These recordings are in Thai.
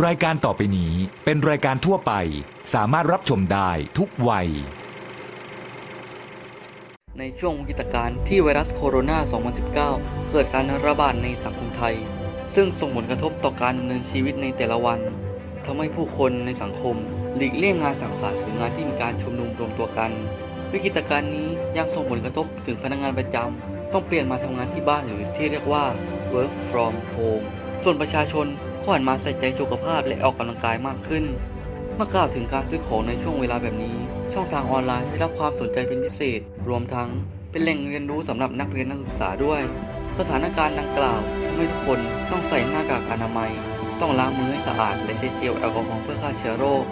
รายการต่อไปนี้เป็นรายการทั่วไป สามารถรับชมได้ทุกวัย ในช่วงวิกฤตการณ์ที่ไวรัสโคโรนา 2019 เกิดการระบาดในสังคมไทย ซึ่งส่งผลกระทบต่อการดำเนินชีวิตในแต่ละวัน ทำให้ผู้คนในสังคม หลีกเลี่ยงงานสังสรรค์หรืองานที่มีการชุมนุมรวมตัวกัน วิกฤตการณ์นี้ยังส่งผลกระทบถึงพนักงานประจำต้องเปลี่ยนมาทำงานที่บ้านหรือที่เรียกว่า work from home ส่วนประชาชน ก็หันมาใส่ใจสุขภาพและออกกำลังกายมากขึ้น เมื่อกล่าวถึงการซื้อของในช่วงเวลาแบบนี้ ช่องทางออนไลน์ได้รับความสนใจเป็นพิเศษ รวมทั้งเป็นแหล่งเรียนรู้สำหรับนักเรียนนักศึกษาด้วย สถานการณ์ดังกล่าวทำให้ทุกคนต้องใส่หน้ากากอนามัย ต้องล้างมือให้สะอาด และใช้เจลแอลกอฮอล์เพื่อฆ่าเชื้อโรค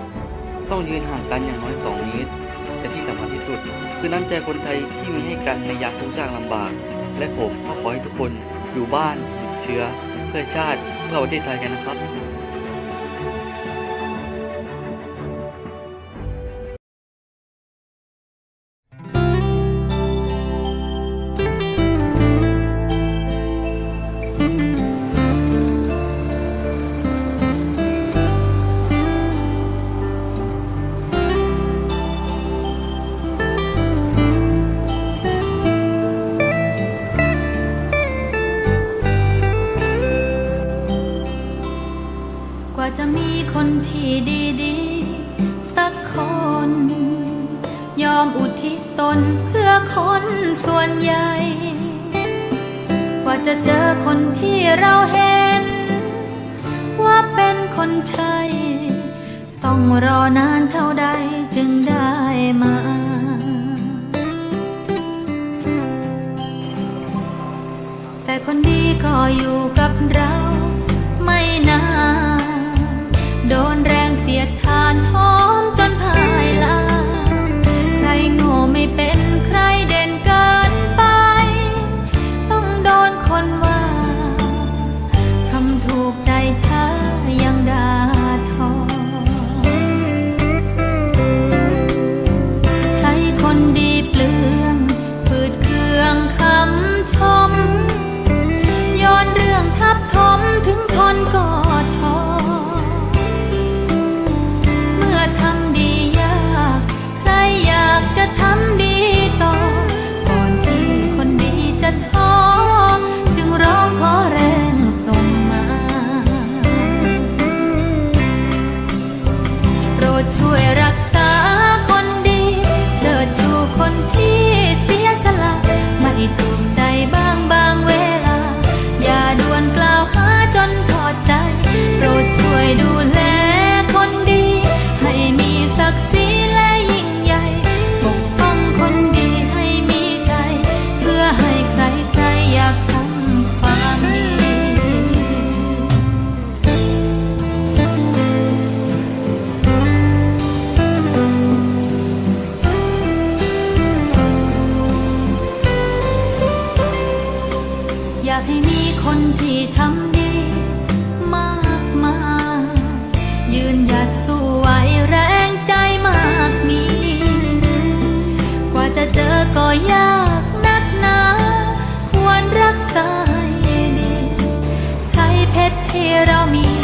ต้องยืนห่างกันอย่างน้อย 2 เมตรแต่ที่สำคัญที่สุด คือน้ำใจคนไทยที่มีให้กันในยามทุกข์ยากลำบาก และผมก็ขอให้ทุกคนอยู่บ้านหยุดเชื้อ เพื่อชาติ เพื่อประเทศไทยกันนะครับ ที่ดีๆ สักคน ยอมอุทิศตนเพื่อคนส่วนใหญ่ กว่าจะเจอคนที่เราเห็น ว่าเป็นคนใช่ต้องรอนานเท่าใดจึงได้มาแต่คนดีก็อยู่กับเรา โดนแรากให้มีคนที่ทำดีมากมายยืนหยัดสู้ไหวแรงใจมากมี กว่าจะเจอก็ยากนักหนา ควรรักษาให้ดี ใช้เพชรที่เรามี